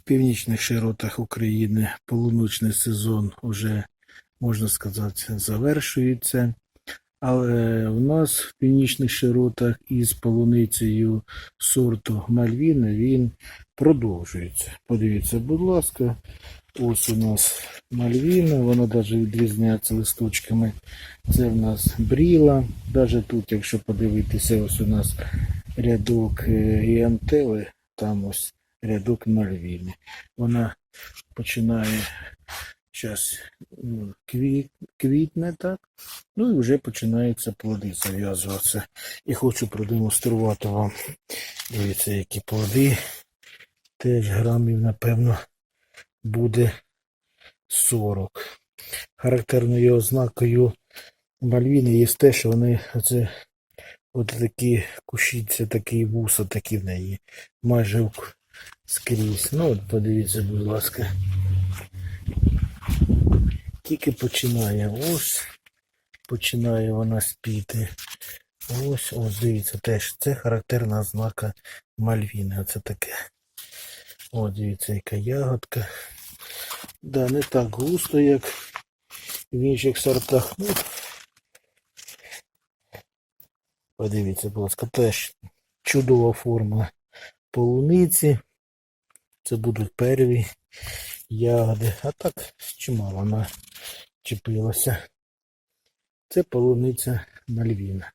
В північних широтах України полуночний сезон вже, можна сказати, завершується. Але в нас в північних широтах із полуницею сорту Мальвіна він продовжується. Подивіться, будь ласка, ось у нас Мальвіна, вона навіть відрізняється листочками. Це в нас бріла. Навіть тут, якщо подивитися, ось у нас рядок е, гіантели, там ось рядок Мальвіни. Вона починає зараз квітне так. Ну і вже починаються плоди зав'язуватися. І хочу продемонструвати вам. Дивіться, які плоди. Теж грамів, напевно, буде 40. Характерною ознакою мальвіни є те, що вони оце от такі кущі, це такі вуса, такі в неї. Майже скрізь. Ну от подивіться, будь ласка. Тільки починає. Ось починає вона спіти. Ось, ось, дивіться, теж це характерна ознака Мальвіни. Оце таке. О, дивіться, яка ягодка. Да, не так густо, як в інших сортах. Ну, подивіться, будь ласка, теж чудова форма полуниці. Це будуть перві ягоди. А так чимало вона чіпилася. Це полуниця Мальвіна.